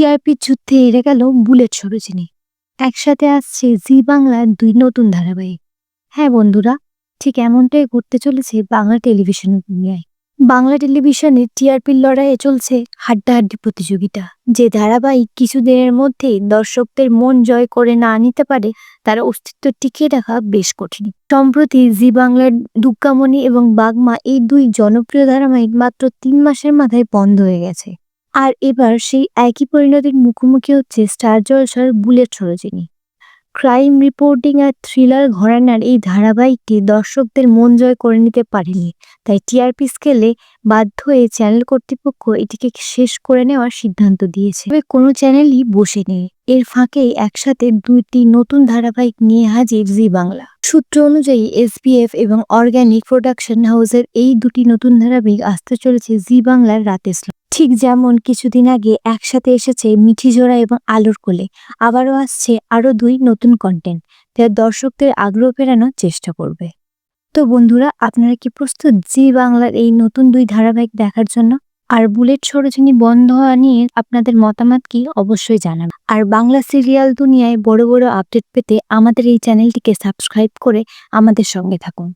টিআরপির যুদ্ধে হেরে গেল বুলেট সরোজিনী। একসাথে আসছে জি বাংলার দুই নতুন ধারাবাহিক। হ্যাঁ বন্ধুরা, ঠিক এমনটাই ঘটতে চলেছে বাংলা টেলিভিশন দুনিয়ায়। বাংলা টেলিভিশনে টিআরপির লড়াইয়ে চলছে হাড্ডাহাড্ডি প্রতিযোগিতা। যে ধারাবাহিক কিছুদিনের মধ্যেই দর্শকদের মন জয় করে না নিতে পারে, তার অস্তিত্ব টিকিয়ে রাখা বেশ কঠিন। সম্প্রতি জি বাংলার দুর্গামণি এবং বাগমা এই দুই জনপ্রিয় ধারাবাহিক মাত্র তিন মাসের মাথায় বন্ধ হয়ে গেছে। আর এবার সেই একই পরিণতির মুখোমুখি হচ্ছে স্টার জলসার বুলেট সরোজিনী। ক্রাইম রিপোর্টিং আর থ্রিলার ঘরানার এই ধারাবাহিকটি দর্শকদের মন জয় করে নিতে পারেনি, তাই টিআরপি স্কেলে বাধ্য হয়ে চ্যানেল কর্তৃপক্ষ এটিকে শেষ করে নেওয়ার সিদ্ধান্ত দিয়েছে। তবে কোনো চ্যানেলই বসে নেই এর ফাঁকেই একসাথে দুইটি নতুন ধারাবাহিক নিয়ে হাজির জি বাংলা। সূত্র অনুযায়ী এসবিএফ এবং অর্গানিক প্রোডাকশন হাউসের এই দুটি নতুন ধারাবাহিক আসতে চলেছে জি বাংলার রাতে ঠিক যেমন কিছুদিন আগে একসাথে এসেছে মিঠি জোড়া এবং আলোর কোলে, আবারও আসছে আরও দুই নতুন কন্টেন্ট যা দর্শকদের আগ্রহ ফেরানোর চেষ্টা করবে। তো বন্ধুরা, আপনারা কি প্রস্তুত জি বাংলার এই নতুন দুই ধারাবাহিক দেখার জন্য? আর বুলেট সরোজিনী বন্ধ হওয়া নিয়ে আপনাদের মতামত কি অবশ্যই জানান আর বাংলা সিরিয়াল দুনিয়ায় বড় বড় আপডেট পেতে আমাদের এই চ্যানেলটিকে সাবস্ক্রাইব করে আমাদের সঙ্গে থাকুন।